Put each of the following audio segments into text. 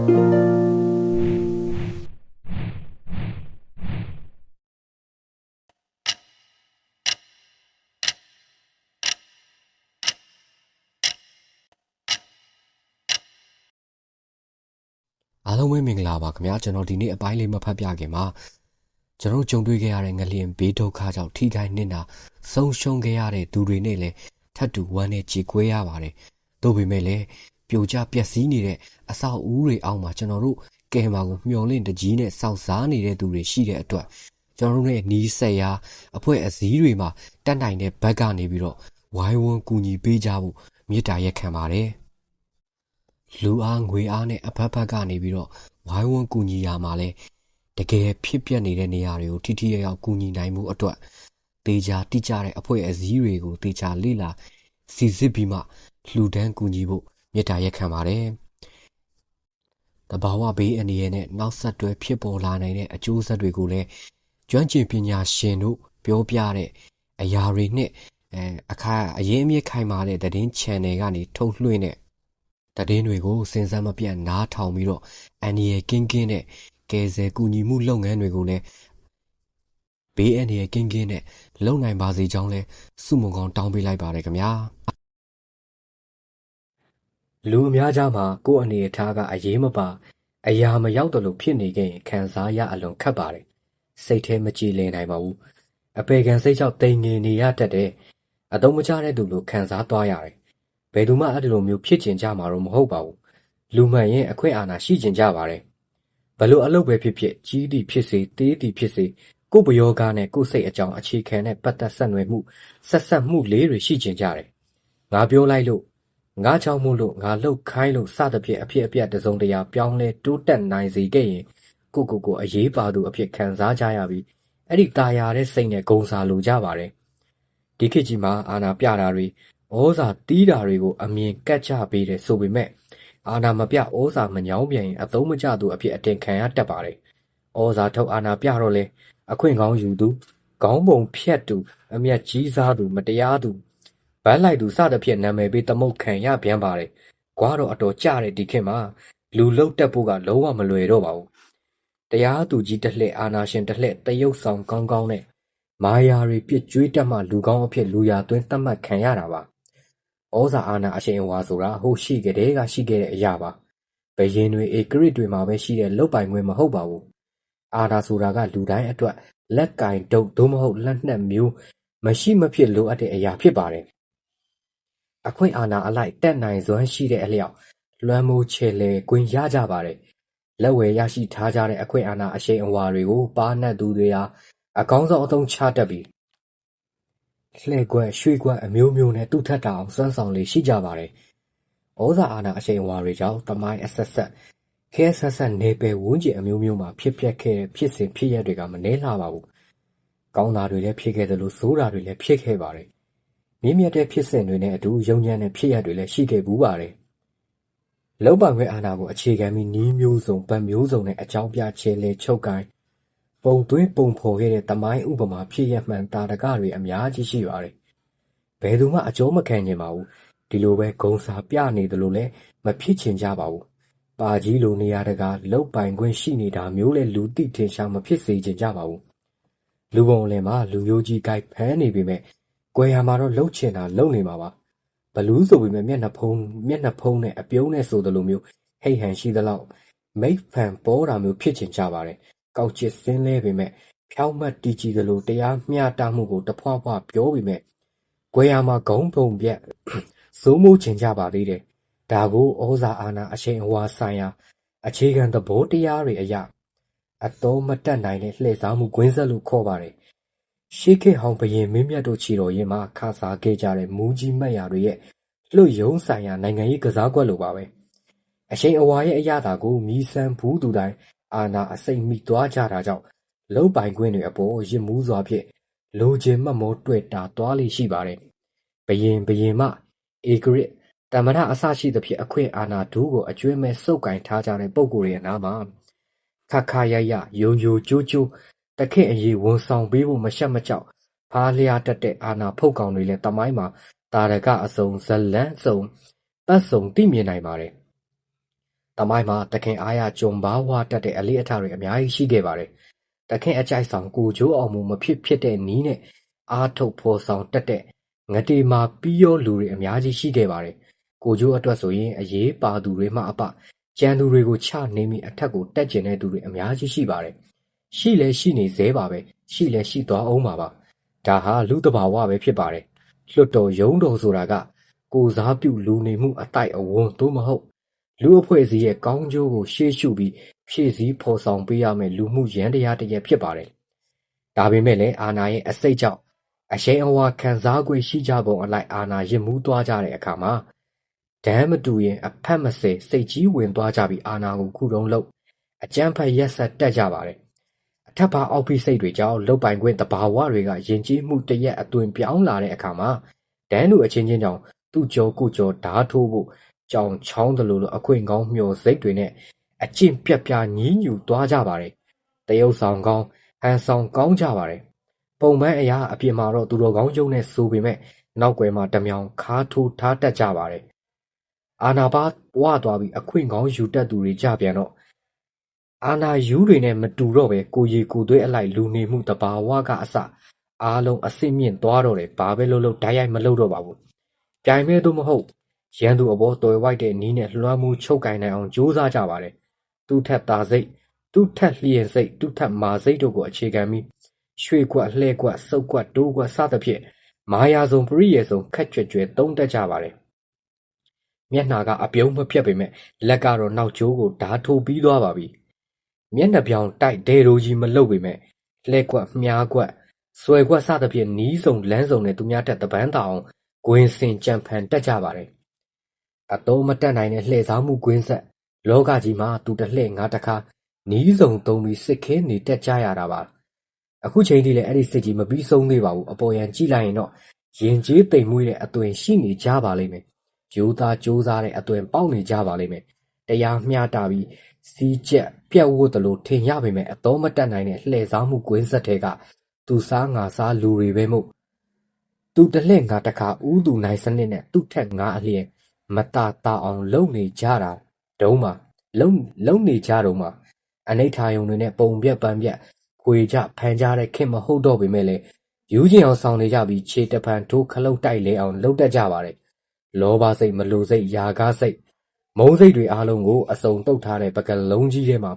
အားလုံးပဲမင်္ဂလာပါခင်ဗျာကျွန်တော်ဒီနေ့အပိုင်းလေးမဖတ်ပြခင်မှာကျွန်တော်ကြုံတွေ့ခဲ့ရတဲ့ငလျင်ဘေးဒုက္ခကြောင့်ထိခိုက်နစ်နာဆုံးရှုံးခဲ့ရတဲ့သူတွေနဲ့လည်းထပ်တူဝမ်းနဲ့ကြေကွဲရပါတယ်။သို့ပေမဲ့လည်း ပြိုကျပျက်စီးနေတဲ့အဆောက်အဦတွေအောက်မှာကျွန်တော်တို့ကဲမာကိုမျောလင့်တကြီးနဲ့စောက်စားနေတဲ့သူတွေရှိတဲ့အတွက်ကျွန်တော်တို့ရဲ့နီးဆက်ရာအဖွဲ့အစည်းတွေမှာတက်နိုင်တဲ့ဘက်ကနေပြီးတော့ဝိုင်းဝန်းကူညီပေးကြဖို့မေတ္တာရက်ခံပါတယ်။လူအားငွေအားနဲ့အဖက်ဖက်ကနေပြီးတော့ဝိုင်းဝန်းကူညီရမှာလဲတကယ်ဖြစ်ပျက်နေတဲ့နေရာတွေကိုထိထိရောက်ရောက်ကူညီနိုင်မှုအတွက်တေချာတိကျတဲ့အဖွဲ့အစည်းတွေကိုတေချာလေ့လာစီစစ်ပြီးမှလှူဒန်းကူညီဖို့ မေတ္တာရက်ခံပါတယ်။တဘာဝဘေးအန္တရာယ်နဲ့နောက်ဆက်တွဲဖြစ်ပေါ်လာနိုင်တဲ့အကျိုးဆက်တွေကိုလည်းကျွမ်းကျင်ပညာရှင်တို့ပြောပြတဲ့အရာတွေနဲ့အဲအခါအရင်အမြင့်ခိုင်မာတဲ့သတင်း channel ကနေထုတ်လွှင့်တဲ့သတင်းတွေကိုစဉ်ဆက်မပြတ်နားထောင်ပြီးတော့အန်ဒီရဲ့ကင်းကင်းနဲ့ကယ်ဆယ်ကူညီမှုလုပ်ငန်းတွေကိုလည်းဘေးအန္တရာယ်ကင်းကင်းနဲ့လုပ်နိုင်ပါစေကြောင်းလဲစုမုံကောင်းတောင်းပေးလိုက်ပါတယ်ခင်ဗျာ လူအများကြားမှာကိုယ့်အနေအထားကအရေးမပါအရာမရောက်တယ်လို့ဖြစ်နေခဲ့ရင်ခံစားရအလွန်ခက်ပါတယ်စိတ်ထဲမကြည်လင်နိုင်ပါဘူးအပေခံစိတ်ကြောင့်တိမ်ငင်နေရတတ်တဲ့အတုံးမချတဲ့သူလိုခံစားသွားရတယ်ဘယ်သူမှအဲ့ဒီလိုမျိုးဖြစ်ကျင်ကြမှာတော့မဟုတ်ပါဘူးလူမှန်ရင်အခွင့်အာဏာရှိကျင်ကြပါတယ်ဘလို့အလုပ်ပဲဖြစ်ဖြစ်ကြီးသည်ဖြစ်စေတေးသည်ဖြစ်စေကိုယ်ပယောဂနဲ့ကိုယ်စိတ်အကြောင်းအခြေခံတဲ့ပတ်သက်ဆက်နွယ်မှုဆက်ဆက်မှုလေးတွေရှိကျင်ကြတယ်ငါပြောလိုက်လို့ ငါချောင်းမှုလို့ငါလှုပ်ခိုင်းလို့စသဖြင့်အဖြစ်အပျက်တစုံတရာပြောင်းလဲတိုးတက်နိုင်စေခဲ့ရင်ကိုကိုကိုအရေးပါသူအဖြစ်ခံစားကြရပြီးအဲ့ဒီตาရတဲ့စိတ်နဲ့ဂုံစားလိုကြပါတယ်ဒီခေတ်ကြီးမှာအာနာပြတာတွေဩဇာတီးတာတွေကိုအမြင်ကတ်ချပေးတယ်ဆိုပေမဲ့အာနာမပြဩဇာမညောင်းပြန်ရင်အသုံးမကျသူအဖြစ်အတင်ခံရတတ်ပါတယ်ဩဇာထုတ်အာနာပြတော့လဲအခွင့်ကောင်းယူသူခေါင်းပုံဖြတ်သူအမျက်ကြီးစားသူမတရားသူ ဗန်းလိုက်သူစသဖြင့်နာမည်ပေးသမုတ်ခံရပြန်ပါတယ်။ကွာတော့အတော်ကြတဲ့ဒီခေတ်မှာလူလုတ်တက်ဖို့ကလုံးဝမလွယ်တော့ပါဘူး။တရားသူကြီးတစ်လှည့်အာနာရှင်တစ်လှည့်တရုတ်ဆောင်ကောင်းကောင်းနဲ့မာယာတွေပြစ်ကြွေးတက်မှလူကောင်းအဖြစ်လူရသွင်းတတ်မှတ်ခံရတာပါ။ဩဇာအာနာအရှင်အဝါဆိုတာဟိုရှိကြတဲ့ကရှိခဲ့တဲ့အရာပါ။ဘယင်းတွေဧကရစ်တွေမှာပဲရှိတဲ့လုတ်ပိုင်ခွင့်မဟုတ်ပါဘူး။အာနာဆိုတာကလူတိုင်းအတွက်လက်ကင်ဒုတ်သို့မဟုတ်လက်နက်မျိုးမရှိမဖြစ်လိုအပ်တဲ့အရာဖြစ်ပါတယ်။ အခွင့်အာဏာအလိုက်တက်နိုင်စွမ်းရှိတဲ့အလျောက် လွှမ်းမိုးချယ်လှယ်ခွင့်ရကြပါတယ်။လက်ဝယ်ရရှိထားကြတဲ့ အခွင့်အာဏာအရှိန်အဝါတွေကို ပါးနပ်သူတွေဟာ အကောင်းဆုံးအသုံးချတတ်ပြီး လှည့်ကွက် ရွှေကွက်အမျိုးမျိုးနဲ့ သူ့ထက်တာအောင် စွမ်းဆောင်လေရှိကြပါတယ်။ဩဇာအာဏာအရှိန်အဝါတွေကြောင့်တမိုင်းအဆက်ဆက်ခဲဆက်ဆက်နေပယ်ဝန်းကျင်အမျိုးမျိုးမှာ ဖြစ်ပျက်ခဲ့တဲ့ ဖြစ်စဉ်ဖြစ်ရပ်တွေက မနှဲလှပါဘူး။ကောင်းတာတွေလည်း ဖြစ်ခဲ့သလို ဆိုးတာတွေလည်း ဖြစ်ခဲ့ပါတယ်။ မြင့်မြတ်တဲ့ဖြစ်စဉ်တွေနဲ့အတူယုံညံ့တဲ့ဖြစ်ရပ်တွေလည်းရှိခဲ့ဘူးပါတယ်။လုံပိုင်ခွင့်အာဏာကိုအခြေခံပြီးနီးမျိုးစုံဗတ်မျိုးစုံနဲ့အကြောင်းပြချဲလဲချုပ်ကိုင်းပုံသွင်းပုံဖော်ခဲ့တဲ့တမိုင်းဥပမာဖြစ်ရပ်မှန်တာတကတွေအများကြီးရှိပါတယ်။ဘယ်သူမှအကျိုးမခံကျင်ပါဘူး။ဒီလိုပဲဂုံစာပြနေသလိုလည်းမဖြစ်ချင်ကြပါဘူးပါကြီးလိုနေရာတကာလုပ်ပိုင်ခွင့်ရှိနေတာမျိုးလည်းလူသိထင်ရှားမဖြစ်စေချင်ကြပါဘူး။လူပုံအလယ်မှာလူမျိုးကြီးကိုက်ဖမ်းနေပေမဲ့ ကွယ်ရာမှာတော့လှုပ်ချင်တာလှုပ်နေမှာပါ။ဘလူးဆိုပေမဲ့မျက်နှာဖုံးမျက်နှာဖုံးနဲ့အပြုံးနဲ့ဆိုသလိုမျိုးဟိတ်ဟန်ရှိသလောက်မိတ်ဖန်ပေါ်တာမျိုးဖြစ်ချင်ကြပါတယ်။ကောက်ချစ်စင်းလဲပေမဲ့ဖြောင်းမှတ်တီကြည်သလိုတရားမျှတမှုကိုတဖွာဖွာပြောပေမဲ့ကွယ်ရာမှာဂုံးပုံပြက်ဇိုးမိုးချင်ကြပါသေးတယ်ဒါကိုဩဇာအာဏာအရှိန်အဝါဆိုင်ရာအခြေခံသဘောတရားတွေအရအသုံးမတတ်နိုင်တဲ့လှည့်စားမှုကွင်းဆက်လို့ခေါ်ပါတယ်။ ရှေးခေတ်ဟောင်းဘုရင်မင်းမြတ်တို့ချီတော်ရင်မှာခါစားခဲ့ကြတဲ့ မူကြီးမတ်ရာတွေရဲ့ လွတ်ယုံဆိုင်ရာ နိုင်ငံရေးကစားကွက်လိုပါပဲ။အရှိန်အဝါရဲ့ အရသာကို မြည်ဆန်းဘူးသူတိုင်း အာဏာအစိမ့်မိသွားကြတာကြောင့် လုံပိုင်ခွင့်တွေအပေါ်ရစ်မှုစွာဖြင့် လိုချင်မှတ်မောတွေ့တာသွားလိရှိပါတယ်။ဘယင်ဘယင်မ ဧကရစ်သမ္မတ အစရှိသဖြင့် အခွင့်အာဏာဒူးကို အကြွင်းမဲ့ ဆုပ်ကိုင်ထားကြတဲ့ ပုဂ္ဂိုလ်တွေအနားမှာခါခါရရယုံယိုကြိုးကြိုး တခင့်အရေးဝန်ဆောင်ပေးဖို့မရှက်မကြောက်ဖားလျားတတ်တဲ့အာဏာဖုတ်ကောင်တွေလည်းတမိုင်းမှာတာရကအစုံဇလန်းစုံပတ်စုံသိမြင်နိုင်ပါတယ်။တတမိုင်းမှာတခင်အားရကြုံပါဝါတတ်တဲ့အလေးအထားတွေအများကြီးရှိခဲ့ပါတယ်။တခင်အကြိုက်ဆောင်ကိုကျိုးအောင်မှုမဖြစ်ဖြစ်တဲ့နီးနဲ့အားထုတ်ဖော်ဆောင်တတ်တဲ့ငတေမာပြီးရောလူတွေအများကြီးရှိခဲ့ပါတယ်။ကိုကျိုးအတွက်ဆိုရင်အရေးပါသူတွေမှအပကြံသူတွေကိုချနေမိအထက်ကိုတက်ကျင်တဲ့သူတွေအများကြီးရှိပါတယ်။ ရှိလဲရှိနေသေးပါပဲ။ရှိလဲရှိသွားအောင်ပါပါ။ဒါဟာလူတဘာဝပဲဖြစ်ပါတယ်။လွတ်တော်ယုံတော်ဆိုတာက ကိုစားပြုလူနေမှုအတိုက်အဝန်းသို့မဟုတ်လူအဖွဲ့အစည်းရဲ့ကောင်းကျိုးကိုရှေ့ရှုပြီးဖြည့်ဆည်းဖော်ဆောင်ပေးရမယ့်လူမှုယန္တရားတစ်ရပ်ဖြစ်ပါတယ်။ဒါပေမဲ့လည်းအာဏာရဲ့အစိတ်ကြောင့်အရှိန်အဝါခံစား권ရှိကြပုံအလိုက်အာဏာရစ်မှုသွားကြတဲ့အခါမှာဒမ်းမတူရင်အဖက်မစဲစိတ်ကြီးဝင်သွားကြပြီးအာဏာကိုခုတုံးလို့အကြမ်းဖက်ရက်ဆက်တက်ကြပါတယ်။ အထက်ပါအောက်ဖိစိတ်တွေကြောင့်လုတ်ပိုင်ခွင့်တဘာဝတွေကယဉ်ကျေးမှုတရက်အသွင်ပြောင်းလာတဲ့အခါမှာဒန်းလူအချင်းချင်းကြောင့်သူ့ကြောကိုကြောဓားထိုးဖို့ကြောင်ချောင်းသလိုလိုအခွင့်ကောင်းမျှော်စိတ်တွေနဲ့အကျင့်ပြတ်ပြားညည်းညူသွားကြပါတယ်။တရုပ်ဆောင်ကောင်းဟန်ဆောင်ကောင်းကြပါတယ်။ပုံပန်းအရာအပြင်မှာတော့သူတော်ကောင်းကျုံနဲ့ဆိုပေမဲ့နောက်ွယ်မှာတမြောင်ခါထိုးထားတတ်ကြပါတယ်။အာနာပါဝသွားပြီးအခွင့်ကောင်းယူတတ်သူတွေကြပြန်တော့ အာနာယူတွေနဲ့မတူတော့ပဲကိုရီကိုသွေးအလိုက် လူနေမှုတဘာဝကအစ အားလုံးအစ်စ်မြင့်သွားတော့တယ် ဘာပဲလုပ်လို့ဓာတ်ရိုက်မလုပ်တော့ပါဘူး။ပြိုင်မဲသို့မဟုတ် ရန်သူအပေါ် သွယ်ဝိုက်တဲ့နည်းနဲ့ လွှမ်းမိုးချုပ်ကိုင်နိုင်အောင် ကြိုးစားကြပါတယ်။သူ့ထက်သာစိတ်၊သူ့ထက်လျင်စိတ်၊သူ့ထက်မာစိတ်တို့ကို အခြေခံပြီး ရွှေကွက်၊လှည့်ကွက်၊စုတ်ကွက်၊တိုးကွက် စသဖြင့် မာယာစုံ ပရိယာယ်စုံ ခပ်ကြွယ်ကြွယ် သုံးတတ်ကြပါတယ်။မျက်နှာက အပြုံးမပြတ်ပေမဲ့လက်ကတော့ နောက်ကျိုးကို ဓားထိုးပြီးသွားပါပြီ။ မျက်နှာပြောင်တိုက်ဒယ်ဒိုကြီးမလုပ်ပေမဲ့လှည့်ကွက်၊မြားကွက်၊ဆွယ်ကွက်စသဖြင့်နည်းစုံလမ်းစုံနဲ့သူများထက်သဖန်းသာအောင်ကွင်းဆင်ကြံဖန်တတ်ကြပါတယ်အသုံးမတတ်နိုင်တဲ့လှည့်စားမှုကွင်းဆက်၊လောကကြီးမှာသူတလှည့်ငါတခါနည်းစုံသုံးပြီးစစ်ခင်းနေတတ်ကြရတာပါ။အခုချိန်ထိလည်းအဲဒီစစ်ကြီးမပြီးဆုံးသေးပါဘူး။အပေါ်ယံကြည့်လိုက်ရင်တော့ယဉ်ကျေးသိမ်မွေ့တဲ့အသွင်ရှိနေကြပါလိမ့်မယ်။ရိုးသားကြိုးစားတဲ့အသွင်ပေါက်နေကြပါလိမ့်မယ်။တရားမျှတပြီး စည်းကျပ်ပြတ်ဝပ်သလိုထင်ရပေမဲ့အသုံးမတတ်နိုင်တဲ့လှည့်စားမှုကွင်းဆက်ထဲကသူစားငါစားလူတွေပဲမို့သူတလှည့်ငါတခါဦးသူနိုင်စနစ်နဲ့သူ့ထက်ငါအလျင်မသာသာအောင်လုပ်နေကြတာတုန်းပါလုပ်နေကြတုန်းပါအနိဋ္ဌာရုံတွေနဲ့ပုံပြက်ပန်းပြက်ခွေကြဖန်ကြတဲ့ခင်မဟုတ်တော့ပေမဲ့လေယူကျင်အောင်ဆောင်နေကြပြီးခြေတဖန်ထိုးခလုတ်တိုက်လဲအောင်လုပ်တတ်ကြပါတယ်လောဘစိတ်မလိုစိတ်ယာကားစိတ် မုံစိတ်တွေအားလုံးကို အစုံတုတ်ထားတဲ့ပကလုံးကြီးထဲမှာ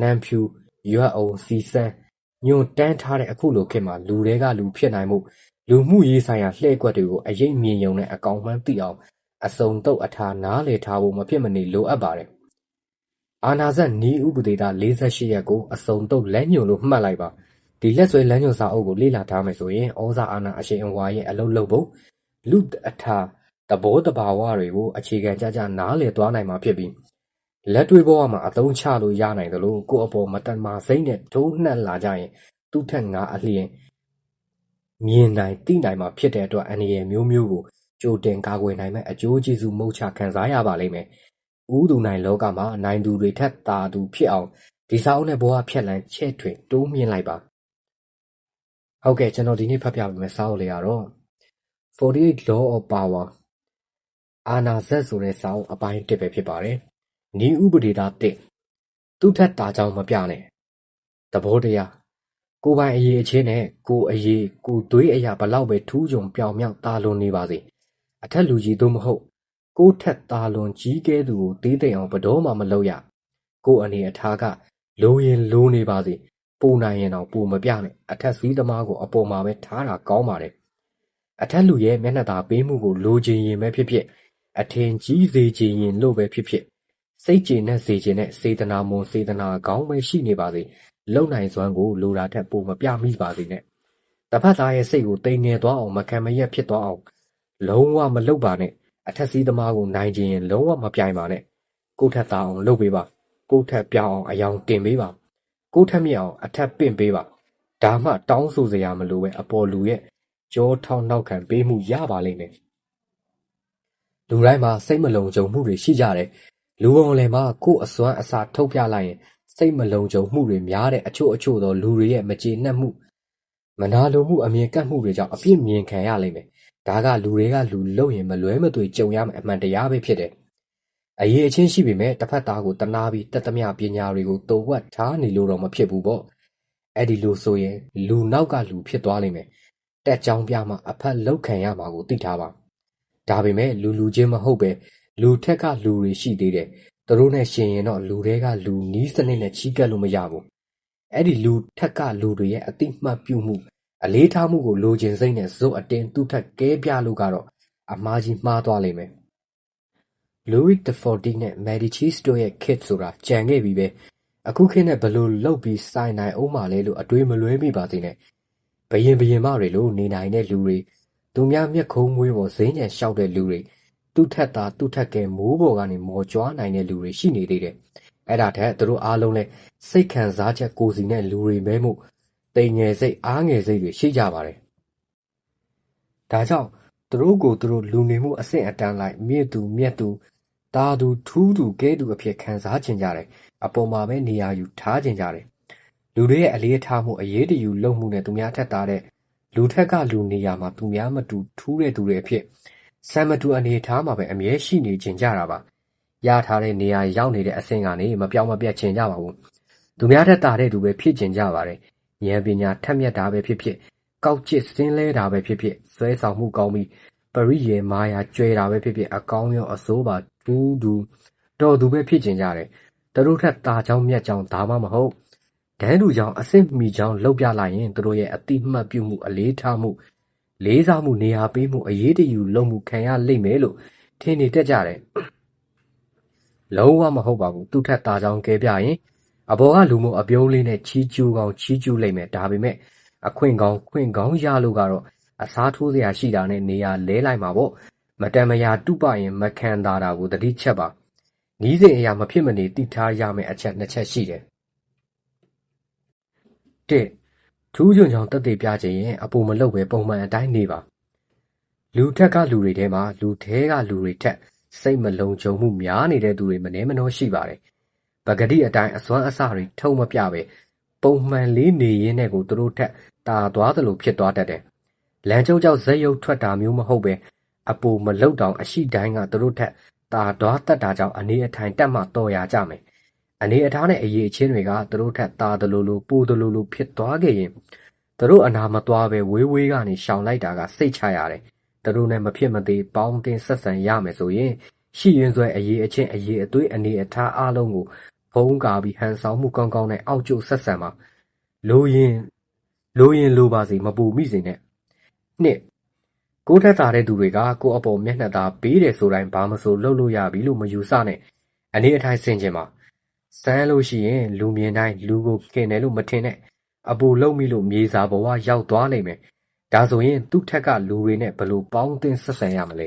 နံဖြူရွက်အောင်စီစမ်းညွန်တန်းထားတဲ့အခုလိုခေတ်မှာလူတွေကလူဖြစ်နိုင်မှုလူမှုရေးဆိုင်ရာလှည့်ကွက်တွေကိုအရေးမြင်ယုံနဲ့အကောင်မှန်းသိအောင်အစုံသုတ်အထာနားလည်ထားဖို့မဖြစ်မနေလိုအပ်ပါတယ်။အာဏာစက်နည်းဥပဒေသ၄၈ရပ်ကိုအစုံသုတ်လမ်းညွှန်လို့မှတ်လိုက်ပါ။ဒီလက်စွဲလမ်းညွှန်စာအုပ်ကိုလေ့လာထားမယ်ဆိုရင်ဩဇာအာဏာအရှိန်အဝါရဲ့အလုပ်လုပ်ပုံ၊လူ့အထာ သဘောသဘာဝတွေကိုအခြေခံကျကျနားလည်သွားနိုင်မှာဖြစ်ပြီးလက်တွေ့ဘဝမှာအသုံးချလို့ရနိုင်သလိုကိုယ့်အပေါ်မသမာစိတ်နဲ့ထိုးနှက်လာကြရင်သူ့ထက်ငါအလျင်မြင်နိုင်သိနိုင်မှာဖြစ်တဲ့အတွက်အန္တရာယ်အမျိုးမျိုးကိုကြိုတင်ကာကွယ်နိုင်မယ့်အကျိုးကျေးဇူးမုချခံစားရပါလိမ့်မယ်။ဦးသူနိုင်လောကမှာနိုင်သူတွေထက်သာသူဖြစ်အောင်ဒီစာအုပ်နဲ့ဘဝဖြတ်လန်းချဲ့ထွင်တိုးမြှင့်လိုက်ပါ။ဟုတ်ကဲ့ကျွန်တော်ဒီနေ့ဖတ်ပြပေးမယ့်စာအုပ်လေးကတော့48 Law of Power အာဏာစက်ဆိုတဲ့စာအုပ်အပိုင်း1ပဲဖြစ်ပါတယ်။ဤဥပဒေသား1သူ့ထက်တာကြောင်မပြနဲ့သဘောတရားကိုယ်ပိုင်အရည်အချင်းနဲ့ကိုယ်အရည်ကိုယ်သွေးအရာဘယ်လောက်ပဲထူးချွန်ပြောင်မြောက်သာလွန်နေပါစေ။အထက်လူကြီးသို့မဟုတ် ကိုယ့်ထက်သာလွန်ကြီးကဲသူကိုသေးသိမ်အောင်ဘယ်တော့မှမလုပ်ရ။ကိုယ့်အနေအထားကလိုရင်လိုနေပါစေ။ပိုနိုင်ရင်တောင်ပိုမပြနဲ့။အထက်စီးသမားကိုအပေါ်မှာပဲထားတာကောင်းပါတယ်။အထက်လူရဲ့မျက်နှာသာပေးမှုကိုလိုချင်ရင်ပဲဖြစ်ဖြစ်၊ အထင်ကြီးစေချင်ရင်လို့ပဲဖြစ်ဖြစ်စိတ်ကျေနပ်စေချင်တဲ့စေတနာမွန်စေတနာကောင်းပဲရှိနေပါစေလုပ်နိုင်စွမ်းကိုလိုတာထက်ပိုမပြမိပါစေနဲ့။တဖက်သားရဲ့စိတ်ကိုတိမ်ငယ်သွားအောင်မခံမရပ်ဖြစ်သွားအောင်လုံးဝမလုပ်ပါနဲ့။အထက်စီးသမားကိုနိုင်ချင်ရင်လုံးဝမပြိုင်ပါနဲ့။ကိုယ့်ထက်သာအောင်လုပ်ပေးပါ။ကိုယ့်ထက်ပြောင်အောင်အယောင်တင်ပေးပါ။ကိုယ့်ထက်မြတ်အောင်အထက်ပင့်ပေးပါ။ဒါမှတောင်းဆိုစရာမလိုဘဲအပေါ်လူရဲ့ကျောထောက်နောက်ခံပေးမှုရပါလိမ့်မယ်။ လူတိုင်းမှာစိတ်မလုံခြုံမှုတွေရှိကြတယ်။လူပုံလယ်မှာကိုယ့်အစွမ်းအစထုတ်ပြလိုက်ရင်စိတ်မလုံခြုံမှုတွေများတဲ့အချို့အချို့သောလူတွေရဲ့မကျေနပ်မှု၊မနာလိုမှုအမြင်ကပ်မှုတွေကြောင့်အပြစ်မြင်ခံရလိမ့်မယ်။ဒါကလူတွေကလူလုပ်ရင်မလွဲမသွေကြုံရမယ့်အမှန်တရားပဲဖြစ်တယ်အရေးအချင်းရှိပေမဲ့တစ်ဖက်သားကိုတနာပြီးတက်သမျှပညာတွေကိုတုံဝက်ထားနေလို့တော့မဖြစ်ဘူးပေါ့အဲ့ဒီလိုဆိုရင်လူနောက်ကလူဖြစ်သွားလိမ့်မယ်တက်ကြောင်ပြမှအဖက်လောက်ခံရမှာကိုသိထားပါ ဒါပေမဲ့လူလူချင်းမဟုတ်ပဲလူထက်ကလူတွေရှိသေးတယ်သူတို့နဲ့ရှင်ရင်တော့လူတွေကလူနီးစနစ်နဲ့ချီးကပ်လို့မရဘူးအဲ့ဒီလူထက်ကလူတွေရဲ့အတိမှတ်ပြုမှုအလေးထားမှုကိုလိုချင်စိတ်နဲ့ဇွတ်အတင်းသူ့ထက်ကဲပြလို့ကတော့အမှားကြီးမှားသွားလိမ့်မယ်။ Louis XIV နဲ့ Medicis တို့ရဲ့ခေတ်ဆိုတာကျန်ခဲ့ပြီပဲ။အခုခေတ်နဲ့ဘယ်လိုလုပ်ပြီးဆိုင်နိုင်ဦးမှာလဲလို့အတွေးမလွဲမိပါစေနဲ့။ဘုရင်ဘုရင်မတွေလိုနေနိုင်တဲ့လူတွေ၊ သူများမျက်ခုံးမွေးပေါ်ဇိမ်းခြံလျှောက်တဲ့လူတွေ၊သူ့ထက်သာသူ့ထက်ကဲမိုးပေါ်ကနေမော်ကြွားနိုင်တဲ့လူတွေရှိနေသေးတယ်။အဲဒါထက်သူတို့အားလုံးလည်းစိတ်ခံစားချက်ကိုယ်စီနဲ့လူတွေပဲမို့သိမ်ငယ်စိတ်၊အားငယ်စိတ်တွေရှိကြပါတယ်။ဒါကြောင့်သူတို့ကိုယ်သူတို့လူနေမှုအဆင့်အတန်းလိုက်မြင့်သူမြတ်သူ၊သာသူထူးသူကဲသူအဖြစ်ခံစားချင်ကြတယ်။အပေါ်မှာပဲနေရာယူထားချင်ကြတယ်။လူတွေရဲ့အလေးထားမှု၊အရေးတယူလုပ်မှုနဲ့သူများထက်သာတဲ့ လူထက်ကလူနေရာမှာ သူများမတူ ထူးတဲ့သူတွေအဖြစ် စံမတူအနေအထားမှာပဲ အမြဲရှိနေချင်ကြတာပါ။ရထားတဲ့နေရာရောက်နေတဲ့အဆင့်ကနေ မပြောင်းမပြတ်ချင်ကြပါဘူး။သူများထက်သာတဲ့သူပဲ ဖြစ်ချင်ကြပါတယ်။ဉာဏ်ပညာထက်မြက်တာပဲဖြစ်ဖြစ် ကောက်ကျစ်စင်းလဲတာပဲဖြစ်ဖြစ် ဆွဲဆောင်မှုကောင်းပြီး ပရိယာယ်မာယာကြွယ်တာပဲဖြစ်ဖြစ် အကောင်းရော အဆိုးပါထူးသူ တော်သူပဲ ဖြစ်ချင်ကြတယ်။သူတို့ထက် သာကြောင်းမြတ်ကြောင်း ဒါမှမဟုတ် တန်းတူကြောင်း အဆင့်မီကြောင်း လုပ်ပြလိုက်ရင် သူတို့ရဲ့အတိမတ်ပြုမှု အလေးထားမှု လေးစားမှု နေရာပေးမှု အရေးတယူလုပ်မှု ခံရလိမ့်မယ်လို့ ထင်နေတတ်ကြတယ်။လုံးဝမဟုတ်ပါဘူး သူထက်သာကြောင်းကဲပြရင်အဘော်ကလူမှုအပြုံးလေးနဲ့ ချီးကျူးကောင်း ချီးကျူးလိမ့်မယ် ဒါပေမဲ့ အခွင့်ကောင်း ခွင့်ကောင်းရလို့ကတော့ အစားထိုးစရာရှိတာနဲ့ နေရာလဲလိုက်မှာပေါ့ မတန်မရာ တုပရင် မခံသာတာကိုတတိချက်ပါနီးစဉ်အရာမဖြစ်မနေတိထားရမယ့် အချက်နှစ်ချက်ရှိတယ် ၁ထူးချွန်ချောင်တက်သေးပြခြင်းရင်အပူမလုပ်ပဲပုံမှန်အတိုင်းနေပါလူထက်ကလူတွေထဲမှာလူထဲကလူတွေထက်စိတ်မလုံခြုံမှုများနေတဲ့သူတွေမနှဲမနှောရှိပါတယ်ပဂတိအတိုင်းအစွမ်းအစတွေထုံမပြပဲပုံမှန်လေးနေရင်းနဲ့ကိုသူတို့ထက်တာသွားသလိုဖြစ်သွားတတ်တယ်။လမ်းကျုပ်ကြောင့်ဇက်ရုပ်ထွက်တာမျိုးမဟုတ်ပဲအပူမလုတောင်အရှိတိုင်းကသူတို့ထက်တာသွားတတ်တာကြောင့်အနေအထိုင်တက်မှတော်ရကြမယ်။ အနေအထားနဲ့အရေးအချင်းတွေကသူတို့ထက်တာသလိုလိုပူသလိုလိုဖြစ်သွားခဲ့ရင်သူတို့အနာမသွားပဲဝေးဝေးကနေရှောင်လိုက်တာကစိတ်ချရတယ်။သူတို့နဲ့မဖြစ်မသေးပေါင်းတင်ဆက်ဆံရမယ်ဆိုရင်ရှိရင်ဆွဲအရေးအချင်းအရေးအသွေးအနေအထားအလုံးကိုဖုံးကာပြီးဟန်ဆောင်မှုကောင်းကောင်းနဲ့အောက်ကျဆက်ဆံပါလိုရင်လိုရင်လိုပါစေမပူမိစေနဲ့နှစ်ကိုထက်သာတဲ့သူတွေကကိုအပေါ်မျက်နှာသာပေးတယ်ဆိုတိုင်းဘာမဆိုလှုပ်လို့ရပြီလို့မယူဆနဲ့အနေအထိုင်ဆင်ခြင်ပါ စမ်းလို့ရှိရင် လူမြင်တိုင်း လူကိုခင်တယ်လို့ မထင်နဲ့ အပူလုံမိလို့ မြေစာဘဝရောက်သွားနိုင်မယ် ဒါဆိုရင် သူ့ထက်ကလူတွေနဲ့ဘလို့ပေါင်းတင်ဆက်ဆံရမလဲ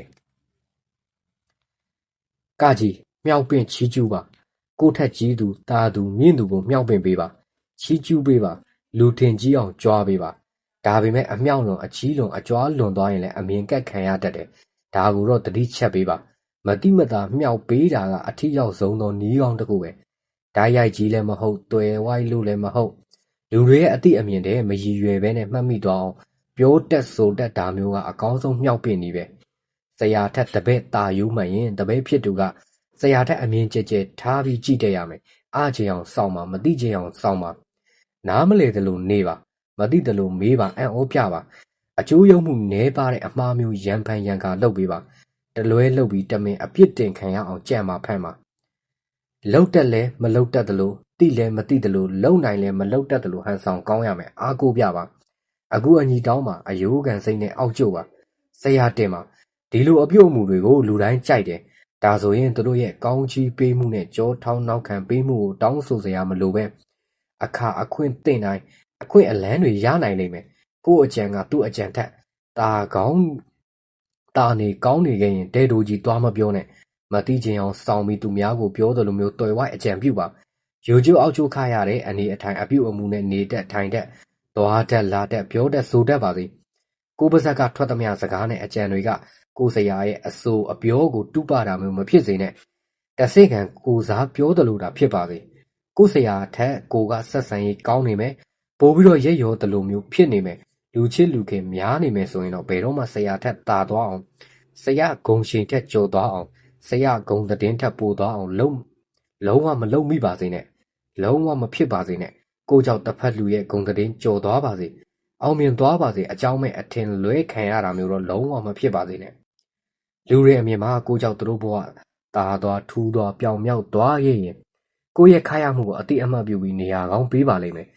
ကကြီး မြောက်ပင့်ချီးကျူးပါ ကိုယ့်ထက်ကြီးသူ၊သာသူ၊မြင့်သူကို မြှောက်ပင့်ပေးပါ၊ချီးကျူးပေးပါ၊လူထင်ကြီးအောင် ကြွားပေးပါ။ဒါပေမဲ့ အမြှောက်လွန်၊အကြီးလွန်၊အကြွားလွန်သွားရင်လည်း အမြင်ကပ်ခံရတတ်တယ်။ဒါကိုတော့ သတိချက်ပေးပါ။မသိမသာ မြှောက်ပေးတာက အထိရောက်ဆုံးသော နည်းကောင်းတစ်ခုပဲ။ တိုက်ရိုက်ကြီးလည်းမဟုတ်၊သွယ်ဝိုက်လို့လည်းမဟုတ်။လူတွေရဲ့အသိအမြင်ထဲ မရည်ရွယ်ဘဲနဲ့ မှတ်မိသွားအောင် ပြောတတ်ဆိုတတ်တာမျိုးက အကောင်းဆုံး မြှောက်ပင့်နည်းပဲ။ဆရာထက်တပည့် သာရိုးမှန်ရင် တပည့်ဖြစ်သူက ဆရာထက် အမြင်ကျယ်ကျယ်ထားပြီး ကြည့်တတ်ရမယ်။အချင်အောင်စောင့်ပါ။မသိချင်အောင်စောင့်ပါ။နားမလည်သလိုနေပါ။မသိသလိုမေးပါ။အံ့သြပြပါ။အကျိုးယုတ်မှုနည်းပါးတဲ့ အမှားမျိုး ရံဖန်ရံခါလုပ်ပေးပါ။တလွဲလုပ်ပြီး တမင်အပြစ်တင်ခံရအောင် ကြံပါဖန်ပါ။ လုပ်တတ်လည်း မလုပ်တတ်သလို သိလည်း မသိသလို လုပ်နိုင်လည်း မလုပ်တတ်သလို ဟန်ဆောင်ကောင်းရမယ်။အားကိုးပြပါ။အကူအညီတောင်းပါ။အရိုးခံစိတ်နဲ့ အောက်ကျုတ်ပါ။ဆရာတင်ပါ။ဒီလို အပြုအမူတွေကို လူတိုင်းကြိုက်တယ် ဒါဆိုရင် သူတို့ရဲ့ ကောင်းချီးပေးမှုနဲ့ ကျောထောက်နောက်ခံပေးမှုကို တောင်းဆိုစရာမလိုဘဲ အခါအခွင့်သင့်တိုင်း အခွင့်အလမ်းတွေ ရနိုင်လိမ့်မယ်။ကိုယ့်အကြံက သူ့အကြံထက်သာကောင်းသာနေကောင်းနေခဲ့ရင်တဲ့တို့ကြီး သွားမပြောနဲ့။ မသိချင်ယောင်စောင့်ပြီးသူများကိုပြောသလိုမျိုးသွယ်ဝိုက်အကြံပြုပါ။ရိုးကျိုးအောက်ကျိုးခရတဲ့အနေအထိုင်အပြုအမူနဲ့နေတတ်ထိုင်တတ်သွားတတ်လာတတ်ပြောတတ်ဆိုတတ်ပါစေ။ကိုယ်ပါးစပ်ကထွက်သမျှစကားနဲ့အကြံတွေကကိုယ်ဆရာရဲ့အဆိုအပြောကိုတူးပတာမျိုးမဖြစ်စေနဲ့။တဆင့်ခံကိုယ်စားပြောသလိုသာဖြစ်ပါစေ။ကိုယ့်ဆရာထက်ကိုယ်ကဆက်ဆံရေးကောင်းနေမယ်။ပိုပြီးတော့ရက်ရောသလိုမျိုးဖြစ်နေမယ်။လူချစ်လူခင်များနေမယ်ဆိုရင်တော့ဘယ်တော့မှဆရာထက်သာသွားအောင်၊ဆရာဂုဏ်ရှိန်ထက်ကျော်သွားအောင် ဆရာဂုံသတင်းထက်ပိုသွားအောင်လုံးလုံးဝမလုံးမိပါစေနဲ့လုံးဝမဖြစ်ပါစေနဲ့ကိုကြောင့်တစ်ဖက်လူရဲ့ဂုံသတင်းကြော်သွားပါစေအောင်မြင်သွားပါစေအကြောင်းမဲ့အထင်လွဲခံရတာမျိုးတော့လုံးဝမဖြစ်ပါစေနဲ့လူတွေအမြင်မှာကိုကြောင့်သူတို့ဘဝတာသွားထူးသွားပြောင်မြောက်သွားရဲ့ရင်ကိုရဲ့ခါရမှုကိုအတိအမှတ်ပြုပြီးနေရာကောင်းပေးပါလိမ့်မယ်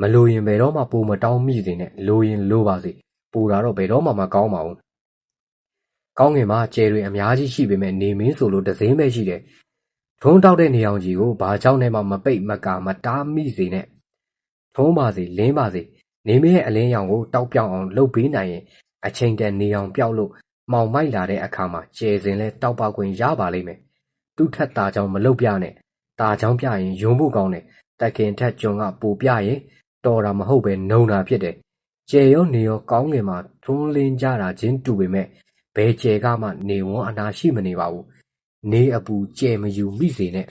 မလိုရင်ဘယ်တော့မှပိုမတောင်းမိစေနဲ့လိုရင်လိုပါစေပိုတာတော့ဘယ်တော့မှမကောင်းပါဘူး ကောင်းငင်မှာကျယ်တွေအများကြီးရှိပေမဲ့နေမင်းဆိုလို့တစင်းပဲရှိတယ်ထုံးတောက်တဲ့နေအောင်ကြီးကိုဘာကြောင့်နဲ့မှမပိတ်မကာမတားမိစေနဲ့ထုံးပါစေလင်းပါစေနေမင်းရဲ့အလင်းရောင်ကိုတောက်ပြောင်အောင်လှုပ်ပေးနိုင်ရင်အချိန်တန်နေအောင်ပြောက်လို့မောင်မိုက်လာတဲ့အခါမှာကျယ်စင်လဲတောက်ပခွင့်ရပါလိမ့်မယ်သူ့ထက်ตาကြောင့်မလုတ်ပြနဲ့ตาကြောင့်ပြရင်ယုံဖို့ကောင်းတယ်တက်ခင်ထက်ကျွန်ကပိုပြရင်တော်တာမဟုတ်ပဲနှုံတာဖြစ်တယ်ကျယ်ရောနေရောကောင်းငင်မှာထွန်းလင်းကြတာချင်းတူပေမဲ့ ဘယ်ကျယ်ကမှ နေဝန်းအနာရှိမနေပါဘူး နေအပူကျယ်မယူမိစေနဲ့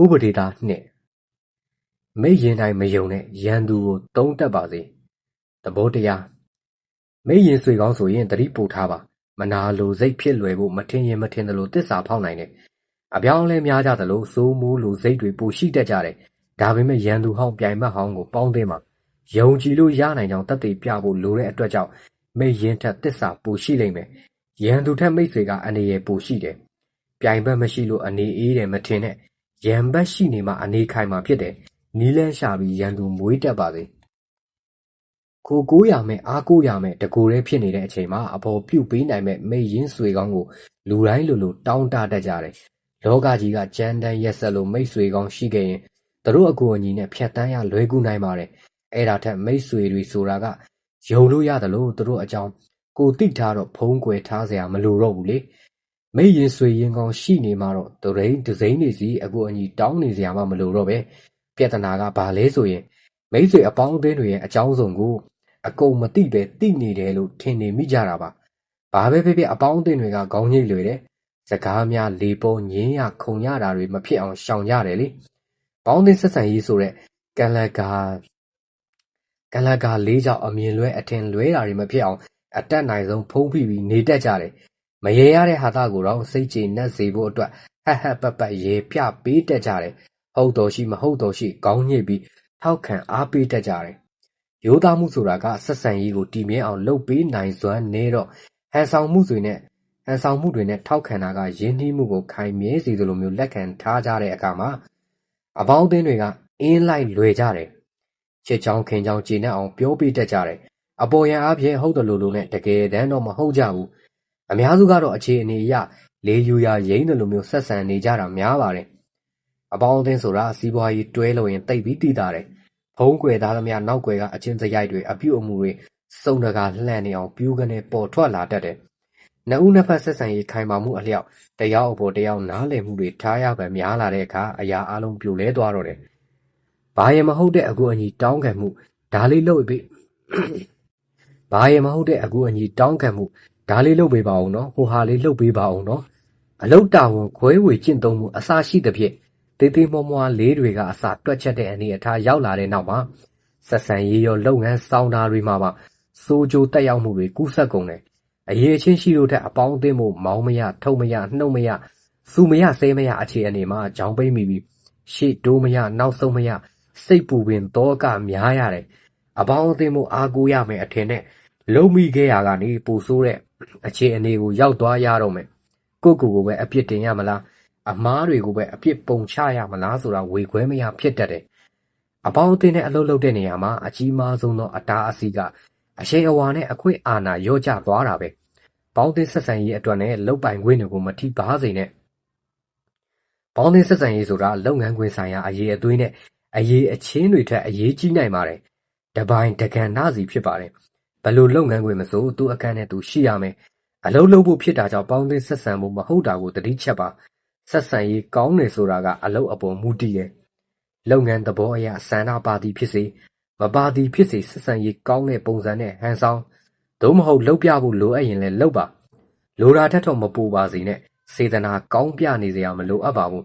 ဥပဒေတာနှစ်မိတ်ရင်တိုင်းမယုံနဲ့ ရန်သူကိုတုံးတက်ပါစေ သဘောတရားမိတ်ရင်ဆွေကောင်းဆိုရင်တတိပို့ထားပါ မနာလိုစိတ်ဖြစ်လွယ်ဖို့ မထင်ရင် မထင်သလိုတစ္ဆာဖောက်နိုင်တယ် အပြောင်းလဲများကြသလို စိုးမိုးလိုစိတ်တွေ ပိုရှိတတ်ကြတယ် ဒါပေမဲ့ ရန်သူဟောင်း ပြိုင်ဘက်ဟောင်းကို ပေါင်းသိမ်းမှာယုံကြည်လို့ရနိုင်ကြောင်းတသက်ပြဖို့ လိုတဲ့အတွက်ကြောင့် မိရင်ထက်တစ္ဆာပိုရှိလိမ့်မယ်။ရန်သူထက်မိတ်ဆွေကအနေရပိုရှိတယ်။ပြိုင်ဘက်မရှိလို့အနေအေးတယ်မထင်နဲ့။ရန်ဘက်ရှိနေမှအနေခိုင်မှာဖြစ်တယ်။နီးလန်းရှာပြီးရန်သူမွေးတက်ပါစေ။ကိုကိုရမယ်အားကိုရမယ်တကူရဲဖြစ်နေတဲ့အချိန်မှာအပေါ်ပြုတ်ပေးနိုင်မဲ့မိရင်ဆွေကောင်းကိုလူတိုင်းလူလူတောင်းတတတ်ကြတယ်။လောကကြီးကကြမ်းတမ်းရက်ဆက်လို့မိတ်ဆွေကောင်းရှိခဲ့ရင်သူတို့အကူအညီနဲ့ဖြတ်တန်းရလွယ်ကူနိုင်ပါတယ်။အဲ့ဒါထက်မိတ်ဆွေတွေဆိုတာက ယုံလို့ရတယ်လို့သူတို့အကြောင်းကိုသိထားတော့ဖုံးကွယ်ထားစရာမလိုတော့ဘူးလေ။မိတ်ရင်ဆွေရင်ကောင်းရှိနေမှတော့တရင်ဒစိမ့်နေစီအကူအညီတောင်းနေစရာမှမလိုတော့ပဲ။ပြဿနာကဘာလဲဆိုရင်မိတ်ဆွေအပေါင်းအသင်းတွေရဲ့အကြောင်းစုံကိုအကုန်မသိပဲသိနေတယ်လို့ထင်နေမိကြတာပါ။ဘာပဲဖြစ်ဖြစ်အပေါင်းအသင်းတွေကခေါင်းညိတ်လွယ်တယ်။စကားများလေပုံညင်းရခုံရတာတွေမဖြစ်အောင်ရှောင်ရတယ်လေ။ပေါင်းသင်းဆက်ဆံရေးဆိုတဲ့ကန့်လန့်ကာ ကန့်လန့်ကာလေးကြောင့် အမြင်လွဲ အထင်လွဲတာတွေ မဖြစ်အောင် အတတ်နိုင်ဆုံး ဖုံးဖိပြီး နေတတ်ကြတယ်။မရေရတဲ့ဟာသားကိုတော့စိတ်ကြေနပ်စေဖို့အတွက်ဟက်ဟက်ပက်ပက်ရေပြပေးတတ်ကြတယ်။ဟုတ်တော်ရှိ မဟုတ်တော်ရှိ ခေါင်းညှိပြီး ထောက်ခံအားပေးတတ်ကြတယ်။ရိုးသားမှုဆိုတာက ဆက်ဆံရေးကို တည်မြဲအောင် လုပ်ပေးနိုင်စွမ်းနေတော့ဟန်ဆောင်မှုတွေနဲ့ဟန်ဆောင်မှုတွေနဲ့ ထောက်ခံတာကယဉ်နှီးမှုကို ခိုင်မြဲစေသလိုမျိုး လက်ခံထားကြတဲ့အခါမှာ အပေါင်းအသင်းတွေက အင်းလိုက်လွယ်ကြတယ်။ ချစ်ကြောင်းခင်ကြောင်းကျေနပ်အောင်ပြောပေးတတ်ကြတယ်။အပေါ်ယံအားဖြင့်ဟုတ်တယ်လို့လို့နဲ့တကယ်တမ်းတော့မဟုတ်ကြဘူး။အများစုကတော့အခြေအနေအရလေယူရာရိမ့်တယ်လို့မျိုးဆက်ဆံနေကြတာများပါတယ်။အပေါင်းအသင်းဆိုတာစီးပွားရေးတွဲလို့ရင်တိတ်ပြီးတည်တာတယ်။ဖုံးကွယ်သားသမျှနောက်ွယ်ကအချင်းစရိုက်တွေအပြုတ်အမူတွေစုံတကာလှန့်နေအောင်ပြူးကနေပေါ်ထွက်လာတတ်တယ်နှစ်ဦးနှစ်ဖက်ဆက်ဆံရေးခိုင်မာမှုအလျောက်တစ်ယောက်အပေါ်တစ်ယောက်နားလည်မှုတွေထားရပဲများလာတဲ့အခါအရာအလုံးပြိုလဲသွားတော့တယ်။ ဘာရင်မဟုတ်တဲ့အကူအညီတောင်းခံမှုဒါလေးလုပ်ပေးဘာရင်မဟုတ်တဲ့အကူအညီတောင်းခံမှုဒါလေးလုပ်ပေးပါအောင်နော်ဟိုဟာလေးလုပ်ပေးပါအောင်နော်အလုတ်တာဝန်ခွဲဝေကျင့်သုံးမှုအစာရှိသဖြင့်တေးသေးမွှားမွှားလေးတွေကအစာတွက်ချက်တဲ့အနေအထားရောက်လာတဲ့နောက်မှာဆက်ဆံရေးရောလုပ်ငန်းဆောင်တာတွေမှာပါစိုးကြိုးတက်ရောက်မှုတွေကူးဆက်ကုန်တယ်အရည်အချင်းရှိလို့ထက်အပေါင်းအသင်းမို့မောင်းမရထုတ်မရနှုတ်မရစူမရဆဲမရအခြေအနေမှာဂျောင်းပိတ်မိပြီးရှေ့တိုးမရနောက်ဆုံးမရ စိတ်ပူပင်တောကများရတယ်အပေါင်းအသင်းမို့အားကိုးရမယ်အထင်နဲ့လုံးမိခဲ့ရကနေပူဆိုးတဲ့အခြေအနေကိုရောက်သွားရတော့မယ်ကိုကိုကိုပဲအပြစ်တင်ရမလားအမားတွေကိုပဲအပြစ်ပုံချရမလားဆိုတာဝေခွဲမရဖြစ်တတ်တယ်အပေါင်းအသင်းနဲ့အလုပ်လုပ်တဲ့နေရာမှာအကြီးမားဆုံးသောအတားအဆီးကအရှိန်အဝါနဲ့အခွင့်အာဏာလျော့ကျသွားတာပဲ။ပေါင်းသင်းဆက်ဆံရေးအတွက်နဲ့လုပ်ပိုင်ခွင့်တွေကိုမထိပါးစေနဲ့။ပေါင်းသင်းဆက်ဆံရေးဆိုတာလုပ်ငန်းခွင်ဆိုင်ရာအရေးအသွေးနဲ့ အရေးအချင်းတွေထက်အရေးကြီးနိုင်ပါတယ်။တပိုင်တကန်နာစီဖြစ်ပါတယ်။ဘလို့လုပ်ငန်းခွင်မဆိုသူ့အခန်းနဲ့သူရှိရမယ်။အလုပ်လုပ်ဖို့ဖြစ်တာကြောင့်ပေါင်းသင်းဆက်ဆံမှုမဟုတ်တာကိုတတိချက်ပါ။ဆက်ဆံရေးကောင်းတယ်ဆိုတာကအလုပ်အပေါ်မူတည်တယ်။လုပ်ငန်းသဘောအရဆန္ဒပါသည်ဖြစ်စေမပါသည်ဖြစ်စေဆက်ဆံရေးကောင်းတဲ့ပုံစံနဲ့ဟန်ဆောင်သို့မဟုတ်လုပ်ပြဖို့လိုအပ်ရင်လည်းလုပ်ပါလိုတာထက်တော့မပူပါစေနဲ့စေတနာကောင်းပြနေစရာမလိုအပ်ပါဘူး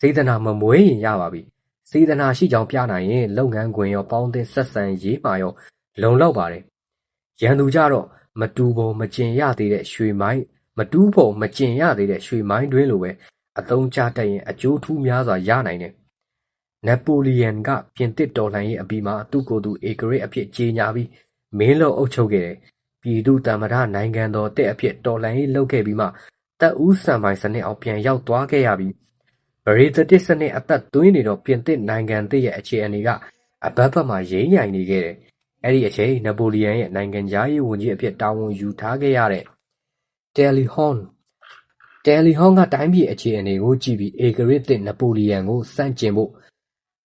စေတနာမမွေးရင်ရပါပြီ စေတနာရှိကြောင်းပြနိုင်ရင် လုပ်ငန်းခွင်ရောပေါင်းသင်းဆက်ဆံရေးမှာရောလုံလောက်ပါတယ်ရန်သူကြတော့မတူပုံမကျင်ရသေးတဲ့ရွှေမိုင်းမတူးဖို့မကျင်ရသေးတဲ့ရွှေမိုင်းတွင်းလိုပဲအသုံးချတတ်ရင်အကျိုးထူးများစွာရနိုင်တယ်။နပိုလီယန်ကပြင်သစ်တော်လှန်ရေးအပြီးမှာသူ့ကိုယ်သူဧကရာဇ်အဖြစ်ကြေညာပြီးမင်းလုပ်အုပ်ချုပ်ခဲ့တယ်။ပြည်သူ့သမ္မတနိုင်ငံတော်သစ်အဖြစ်တော်လှန်ရေးလုပ်ခဲ့ပြီးမှသက်ဦးစံပိုင်စနစ်အောက်ပြန်ရောက်သွားခဲ့ရပြီးပ ရိသတ်စနစ်အသက်သွင်းနေတော့ပြင်သစ်နိုင်ငံသစ်ရဲ့အခြေအနေကအဘက်ဘက်မှာယိမ်းယိုင်နေခဲ့တယ်။အဲဒီအချိန်နပိုလီယန်ရဲ့နိုင်ငံခြားရေးဝန်ကြီးအဖြစ်တာဝန်ယူထားခဲ့ရတဲ့တယ်လီဟွန်တယ်လီဟွန်ကတိုင်းပြည်အခြေအနေကိုကြည့်ပြီးဧကရာဇ်သစ်နပိုလီယန်ကိုဆန့်ကျင်ဖို့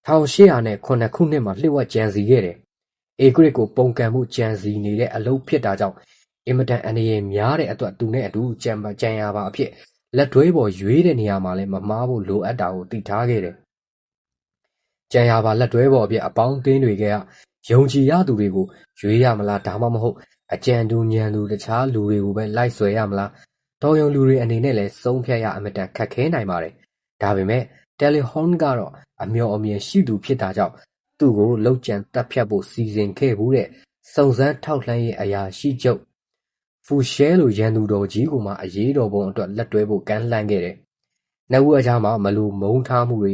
1809ခုနှစ်မှာလျှို့ဝှက်ကြံစည်ခဲ့တယ်။ဧကရာဇ်ကိုပုန်ကန်ဖို့ကြံစည်နေတဲ့အလုပ်ဖြစ်တာကြောင့်အင်မတန်အန္တရာယ်များတဲ့အတွက်သူနဲ့အတူကြံရာပါအဖြစ် လက်တွဲဖော်ရွေးတဲ့နေရာမှာလည်းမမှားဖို့လိုအပ်တာကိုသိထားခဲ့တယ်။ကြံရာပါလက်တွဲဖော်အဖြစ်အပေါင်းအသင်းတွေကယုံကြည်ရသူတွေကိုရွေးရမလားဒါမှမဟုတ်အကြံတူဉာဏ်တူတခြားလူတွေကိုပဲလိုက်ဆွယ်ရမလားတော်ရုံလူတွေအနေနဲ့လည်းဆုံးဖြတ်ရအင်မတန်ခက်ခဲနိုင်ပါတယ်။ဒါပေမဲ့တယ်လီဟွန်ကတော့အမြော်အမြင်ရှိသူဖြစ်တာကြောင့်သူ့ကိုလုပ်ကြံသတ်ဖြတ်ဖို့စီစဉ်ခဲ့ဖူးတဲ့စုံစမ်းထောက်လှမ်းရေးအရာရှိချုပ် ဖူရှဲလိုရန်သူတော်ကြီးကိုမှအရေးတော်ပုံအတွက်လက်တွဲဖို့ကမ်းလှမ်းခဲ့တယ်။နှစ်ဦးအကြားမှာမလိုမုန်းထားမှုတွေ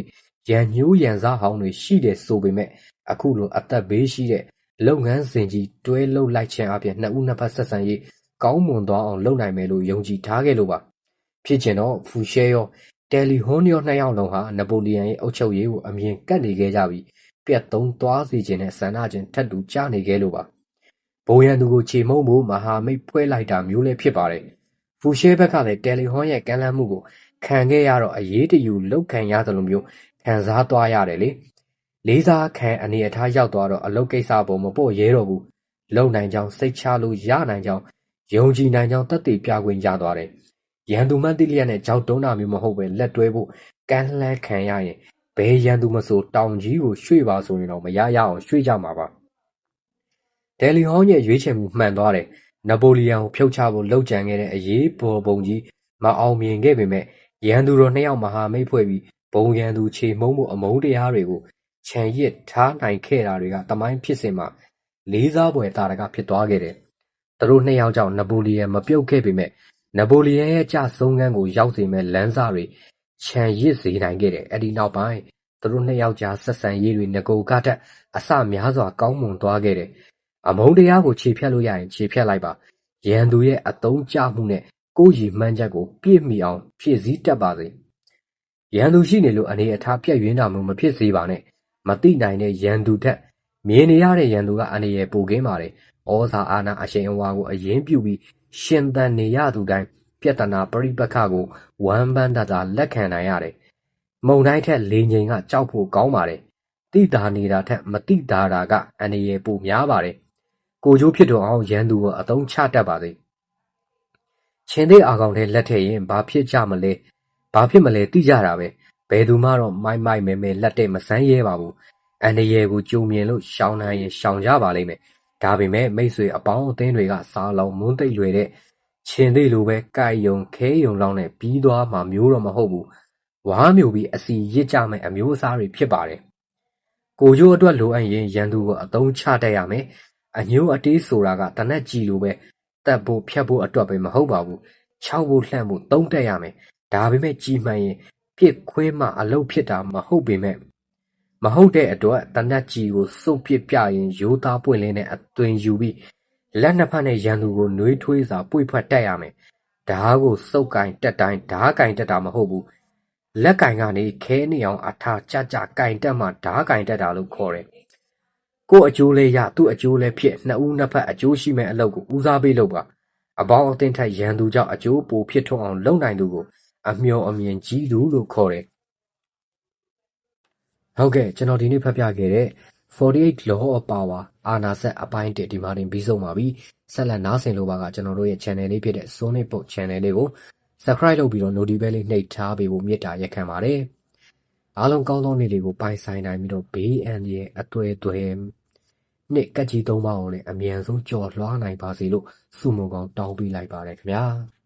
ရန်ညှိုးရန်စဟောင်းတွေရှိတယ်ဆိုပေမဲ့အခုလိုအသက်ဘေးရှိတဲ့လုပ်ငန်းစဉ်ကြီးတွဲလုပ်လိုက်ခြင်းအားဖြင့်နှစ်ဦးနှစ်ဖက်ဆက်ဆံရေးကောင်းမွန်သွားအောင်လုပ်နိုင်မယ်လို့ယုံကြည်ထားခဲ့လို့ပါ။ဖြစ်ချင်တော့ဖူရှဲရောတယ်လီဟွန်ရောနှစ်ယောက်လုံးဟာနပိုလီယန်ရဲ့အုပ်ချုပ်ရေးကိုအမြင်ကပ်နေခဲ့ကြပြီးပြတ်သုံးသွားစေခြင်းနဲ့ဆန္ဒချင်းထပ်တူကျနေခဲ့လို့ပါ။ ဘိုးရန်သူကိုခြေမုံဖို့မဟာမိတ်ဖွဲ့လိုက်တာမျိုးလည်းဖြစ်ပါတယ်။ဖူရှဲဘက်ကလည်းတယ်လီဟွန်ရဲ့ကမ်းလှမ်းမှုကိုခံခဲ့ရတော့အရေးတယူလောက်ခံရသလိုမျိုးခံစားသွားရတယ်လေ။လေးစားခံအနေအထားရောက်သွားတော့အလုတ်ကိစ္စပုံမပို့ရဲတော့ဘူး။လုံနိုင်ကြောင်းစိတ်ချလို့ရနိုင်ကြောင်းယုံကြည်နိုင်ကြောင်းသက်သေပြခွင့်ရသွားတယ်။ရန်သူမှန်းသိလျက်နဲ့ကြောက်တုံးတာမျိုးမဟုတ်ပဲလက်တွဲဖို့ကမ်းလှမ်းခံရရင်ဘယ်ရန်သူမဆိုတောင်ကြီးကိုရွှေ့ပါဆိုရင်တော့မရရအောင်ရွှေ့ကြမှာပါ။ တယ်လီဟောင်းရဲ့ရွေးချယ်မှုမှန်သွားတယ်။နပိုလီယန်ကိုဖြုတ်ချဖို့လှုပ်ကြံခဲ့တဲ့အရေးပေါ်ပုံကြီးမအောင်မြင်ခဲ့ပေမဲ့ရန်သူတော်နှစ်ယောက်မဟာမိတ်ဖွဲ့ပြီးဘုံရန်သူခြေမှုန်းမှုအမုန်းတရားတွေကိုခြံရစ်ထားနိုင်ခဲ့တာတွေကတမိုင်းဖြစ်စဉ်မှာလေးစားဖွယ်တာရကဖြစ်သွားခဲ့တယ်။သူတို့နှစ်ယောက်ကြောင့်နပိုလီယန်မပြုတ်ခဲ့ပေမဲ့နပိုလီယန်ရဲ့ကျဆုံးခန်းကိုရောက်စေမဲ့လမ်းစတွေခြံရစ်စေနိုင်ခဲ့တယ်။အဲဒီနောက်ပိုင်းသူတို့နှစ်ယောက်ကြားဆက်ဆံရေးတွေငကိုကထက်အဆများစွာကောင်းမွန်သွားခဲ့တယ်။ အမုန်းတရားကိုခြေဖျက်လို့ရရင်ခြေဖျက်လိုက်ပါ။ရန်သူရဲ့အသုံးကျမှုနဲ့ကိုယ့်ရည်မှန်းချက်ကိုပြည့်မီအောင်ဖြည့်ဆည်းတတ်ပါစေ။ရန်သူရှိနေလို့အနေအထားပြတ်ယွင်းတာမျိုးမဖြစ်စေပါနဲ့။မသိနိုင်တဲ့ရန်သူထက်မြင်နေရတဲ့ရန်သူကအန္တရာယ်ပိုကင်းပါတယ်။ဩဇာအာဏာအရှိန်အဝါကိုအရင်ပြုပြီးရှင်သန်နေရသူတိုင်းပြဿနာပဋိပက္ခကိုဝမ်းပန်းတသာလက်ခံနိုင်ရတယ်။မုန်တိုင်းထက်လေငိန်ကကြောက်ဖို့ကောင်းပါတယ်။သိသာနေတာထက်မသိသာတာကအန္တရာယ်ပိုများပါတယ်။ ကိုကျိုးဖြစ်တော်အောင် ရန်သူကို အသုံးချတတ်ပါစေ။ချင်းသေးအာကောင်တဲ့လက်ထက်ရင် ဘာဖြစ်ကြမလဲဘာဖြစ်မလဲသိကြတာပဲဘယ်သူမှတော့မိုက်မိုက်မဲမဲလက်တဲ့မဆန်းရဲပါဘူးအန္တရာယ်ကိုကြုံမြင်လို့ရှောင်နိုင်ရင်ရှောင်ကြပါလိမ့်မယ်ဒါပေမဲ့မိတ်ဆွေအပေါင်းအသင်းတွေကစားလောင်မွန်းသိပ်လွယ်တဲ့ခြင်သေးလိုပဲကိုက်ယုံခဲယုံလောင်းနဲ့ပြီးသွားမှာမျိုးတော့မဟုတ်ဘူးဝါးမျိုးပြီးအစီရစ်ကြမဲ့အမျိုးအစားတွေဖြစ်ပါတယ်ကိုကျိုးအတွက်လိုအပ်ရင်ရန်သူကိုအသုံးချတတ်ရမယ် အညိုးအတေးဆိုတာကတနက်ကြီးလိုပဲတက်ဖို့ဖြတ်ဖို့အတွက်ပဲမဟုတ်ပါဘူးခြောက်ဖို့လှန့်ဖို့သုံးတက်ရမယ်ဒါပေမဲ့ကြီးမှန်ရင်ပစ်ခွဲမှအလုပ်ဖြစ်တာမဟုတ်ပေမဲ့မဟုတ်တဲ့အတွက်သေနတ်ကျည်ကိုစွန့်ပစ်ပြရင်းရိုးသားပွင့်လင်းတဲ့အသွင်ယူပြီးလက်နှစ်ဖက်နဲ့ရန်သူကိုနွေးထွေးစွာပွေ့ဖွက်တက်ရမယ်။ဓားကိုဆုပ်ကိုင်တက်တိုင်းဓားကိုင်တက်တာမဟုတ်ဘူး။လက်ကိုင်ကနေခဲနေအောင်အထာကျကျကိုင်တက်မှဓားကိုင်တက်တာလို့ခေါ်တယ်။ ကိုယ့်အကျိုးလဲရသူ့အကျိုးလဲဖြစ်နှစ်ဦးနှစ်ဖက်အကျိုးရှိမဲ့အလုပ်ကိုဦးစားပေးလုပ်ပါ။အပေါင်းအသင်းထက်ရန်သူကြောင့်အကျိုးပိုဖြစ်ထွန်းအောင်လုပ်နိုင်သူကိုအမျှော်အမြင်ကြီးသူလို့ခေါ်တယ်။ဟုတ်ကဲ့ကျွန်တော်ဒီနေ့ဖတ်ပြခဲ့တဲ့48 Law of Power အာနာဆက်အပိုင်း1ဒီမှာတင်ပြီးဆုံးပါပြီ။ဆက်လက်နားဆင်လိုပါကကျွန်တော်တို့ရဲ့ channel လေးဖြစ်တဲ့ Sonic Book channel လေးကို subscribe လုပ်ပြီးတော့ notification လေးနှိပ်ထားပေးဖို့မေတ္တာရက်ခံပါတယ်။အားလုံးကောင်းသောနေ့လေးကိုပိုင်ဆိုင်နိုင်ပြီးတော့ဘေးအန္တရာယ်အသွဲသွဲ နှစ်ကက်ကြီးသုံးပါအောင်လည်းအမြန်ဆုံးကြော်လွှားနိုင်ပါစေလို့ဆုမွန်ကောင်းတောင်းပေးလိုက်ပါတယ်ခင်ဗျာ။